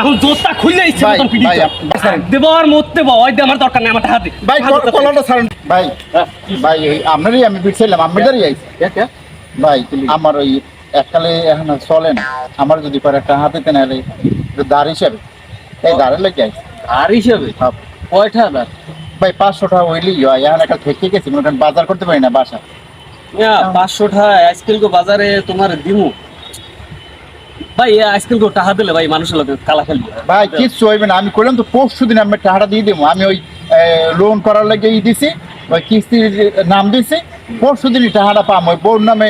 এখন জোরটা খুললে ইচ্ছে ভাই, মতন পিটি দেব। আর মরতে বো ওই আমার দরকার নেই আমার দে। ভাই কলাটা ছাড়ুন। ভাই ভাই আপনারই আমি আইছি। ভাই আমার ওই এককালে এখন চলে না। আমার যদি পরে একটা হাতে তেনে এলে দাঁড় হিসাবে। এই দাঁড়ে লেগে আইছি। আর হিসাবে? হ্যাঁ। কয়টা দাঁড় ভাই পাঁচশো টাকা হইলেই হয়। এখন একটা থেকে গেছি মনে বাজার করতে পারি না বাসা। পাঁচশো টাকা আইসক্রিম কো বাজারে তোমার দিমু। ভাই কো টাকা দিলে ভাই মানুষের লোক কালা খেলবে। ভাই কিচ্ছু হইবে না। আমি করলাম তো পরশু দিন আমি টাকাটা দিয়ে দেবো। আমি ওই লোন করার লেগে ই দিছি ওই কিস্তির নাম দিছি পরশু দিনই টাকাটা পাম। ওই বোর নামে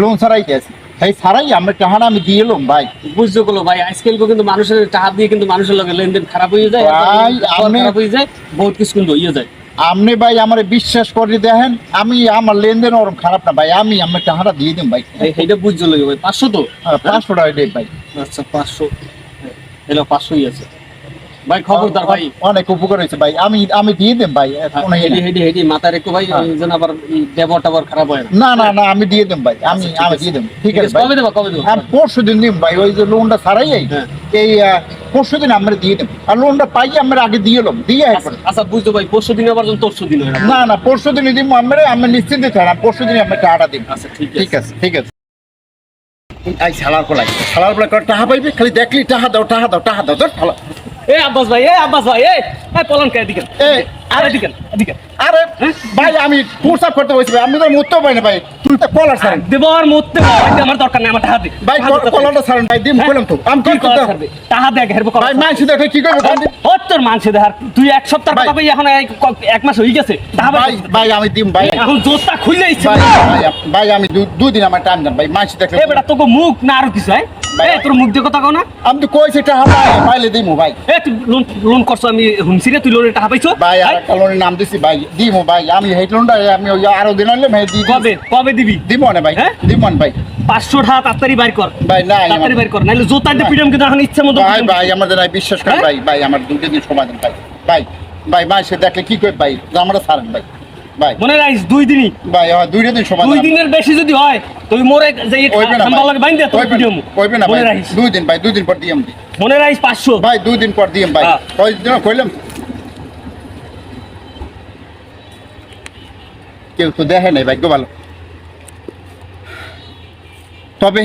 লোন ছাড়াই গেছি এই ছাড়াই আমরা টাকাটা আমি দিয়ে এলাম ভাই। বুঝতে গেলো ভাই আইসক্রিম কিন্তু মানুষের টাকা দিয়ে কিন্তু মানুষের লোকের লেনদেন খারাপ হয়ে যায় ভাই, খারাপ হয়ে যায় বহুত কিছু কিন্তু ইয়ে যায়। আপনি ভাই আমার বিশ্বাস করে দেখেন আমি আমার লেনদেন ওরকম খারাপ না ভাই আমি আমার টাকাটা দিয়ে দিন ভাই। এই- এইটা বুঝতে লাগে ভাই? পাঁচশো তো? হ্যাঁ, পাঁচশো টাকা ভাই। আচ্ছা পাঁচশো। এলো পাঁচশোই আছে। ভাই খবরদার ভাই। অনেক উপকার হয়েছে ভাই। আমি আমি দিয়ে দেন ভাই ইয়ে হেডি হেডি হেডি মাথার একটু ভাই হ্যাঁ। যেন আবার দেবর টাবর খারাপ হয়। না না না আমি দিয়ে দেন ভাই আমি আচ্ছা, আমি দিয়ে দেন ঠিক আছে কবে দেবো কবে দেবো? পরশু দিন দিন ভাই ওই যে লোনটা ছাড়াই এই হ্যাঁ। এই পরশু দিন আমরা দিয়ে দেব আর লোনটা পাই আমরা আগে দিয়ে এলাম দিয়ে আচ্ছা বুঝতে ভাই পরশু দিন আবার তরশু দিন না। না পরশু দিন দিব আমরা আমরা নিশ্চিন্তে পরশু দিন আমরা টাকাটা দিব আচ্ছা ঠিক ঠিক আছে ঠিক আছে। আই সালার টাকা পাইবি? খালি দেখলি টাকা দাও টাকা দাও টাকা দাও ধর। এ আব্বাস ভাই এ আব্বাস ভাই এ পলন কে এদিকে। আর এদিকে এদিকে। আরে ভাই আমি করতে বসে ভাই। আমি তো মুততে পারি না ভাই। তুই তো কলার ছাড়েন। দেব আর মরতে বো ওই দে আমার দরকার নেই আমার টাকা দে। ভাই কলারটা ছাড়েন ভাই দিম হ্যাঁ? তো। আমি কি কি কলার করতে ছাড়বে? টাকা দে হেরবো ভাই মাইছি দেখে কি করবে? কোন তোর মানছে দেহার তুই এক সপ্তাহ এখন এক মাস হয়ে গেছে। টাকা ভাই ভাই আমি দিম ভাই। এখন ইচ্ছে ভাই আমি দু- দুই দিন আমার টাইম দেন ভাই এ বেটা তোকে মুখ না আরও কিছু হ্যাঁ। তোর মুখ দিয়ে কথা কও না। আমি তো কইছি টাকা পাই পাইলে দিমু ভাই। এ তুই লোন লোন করছ আমি হুমছি রে তুই লোনের টাকা পাইছো। ভাই হ্যাঁ? নাম দিছি ভাই দিমু ভাই। আমি হেট লোনটা আমি ওই আরও দিন হইলে ভাই দি কবে? কবে দিবি? দিমু না ভাই হ্যাঁ? দিমু না ভাই। পাঁচশো টাকা তাড়াতাড়ি বাইর কর। ভাই না তাড়াতাড়ি বাইর কর নাহলে জোতা দিয়ে পিটাম কিন্তু এখন ইচ্ছা মতো ভাই ভাই আমাদের নাই বিশ্বাস করেন হ্যাঁ? ভাই ভাই আমার দুটো দিন সময় দেন ভাই। ভাই ভাই ভাই সে দেখলে কি করে ভাই আমরা ছাড়েন ভাই। ভাই। মনে রাখিস দুই দিনই। ভাই আমার দুইটা দিন সময় দুই দিনের বেশি যদি হয় তুই মোরে যে ঠান্ডা লাগে বাইন দে তোর হইবে না, না ভাই। দুই দিন ভাই দুই দিন পর দিয়াম মনে রাখিস পাঁচশো। ভাই দুই দিন পর দিয়াম ভাই। হ্যাঁ। দিন কইলাম? কেউ তো দেখে নাই, ভাগ্য ভালো। তবে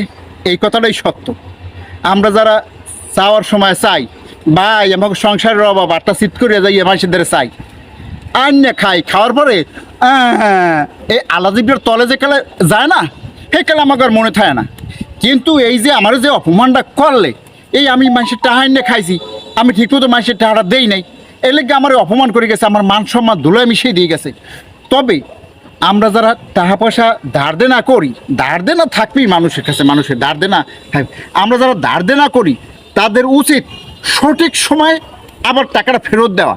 এই কথাটাই সত্য। আমরা যারা চাওয়ার সময় চাই, ভাই, আমাকে সংসারের অভাব, আটটা চিত করে যাই মানুষদের চাই। আর না খাই, খাওয়ার পরে এই আলাদিবের তলে যে কালে যায় না সেই কালে আমাকে আর মনে থাকে না। কিন্তু এই যে আমার যে অপমানটা করলে, এই আমি মানুষের টাহা এনে খাইছি, আমি ঠিকমতো মানুষের টাহাটা দেই নাই। এই লেগে আমার অপমান করে গেছে, আমার মান সম্মান ধুলোয় মিশিয়ে দিয়ে গেছে। তবে আমরা যারা টাকা পয়সা ধার দেনা করি, ধার দেনা থাকবেই মানুষের কাছে, মানুষের ধার দেনা থাকবে আমরা যারা ধার দেনা করি, তাদের উচিত সঠিক সময়ে আবার টাকাটা ফেরত দেওয়া।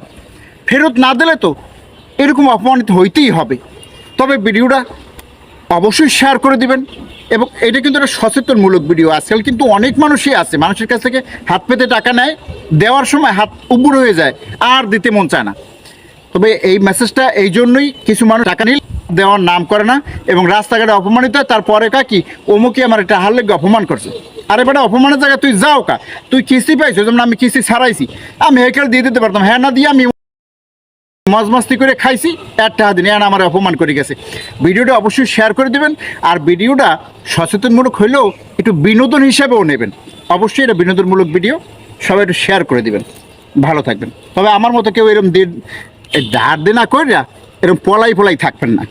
ফেরত না দিলে তো এরকম অপমানিত হইতেই হবে। তবে ভিডিওটা অবশ্যই শেয়ার করে দিবেন এবং এটা কিন্তু একটা সচেতনমূলক ভিডিও। আজকাল কিন্তু অনেক মানুষই আছে, মানুষের কাছ থেকে হাত পেতে টাকা নেয়, দেওয়ার সময় হাত উবুর হয়ে যায়, আর দিতে মন চায় না। তবে এই মেসেজটা এই জন্যই কিছু মানুষ টাকা নিল। দেওয়ার নাম করে না এবং রাস্তাঘাটে অপমানিত হয়, তারপরে কা কি অমুকে আমার এটা হার লেগে অপমান করছে। আরে বেটা, অপমানের জায়গায় তুই যাও কা, তুই কিস্তি পাইছো যেমন আমি কিস্তি ছাড়াইছি। আমি হেকেল দিয়ে দিতে পারতাম হ্যাঁ না দিয়ে আমি মজ মস্তি করে খাইছি একটা দিন আর আমার অপমান করে গেছে। ভিডিওটা অবশ্যই শেয়ার করে দেবেন, আর ভিডিওটা সচেতনমূলক হলেও একটু বিনোদন হিসাবেও নেবেন। অবশ্যই এটা বিনোদনমূলক ভিডিও, সবাই একটু শেয়ার করে দেবেন। ভালো থাকবেন। তবে আমার মতো কেউ এরকম দিন ধার দেনা করে এরকম পলাই পলাই থাকবেন না।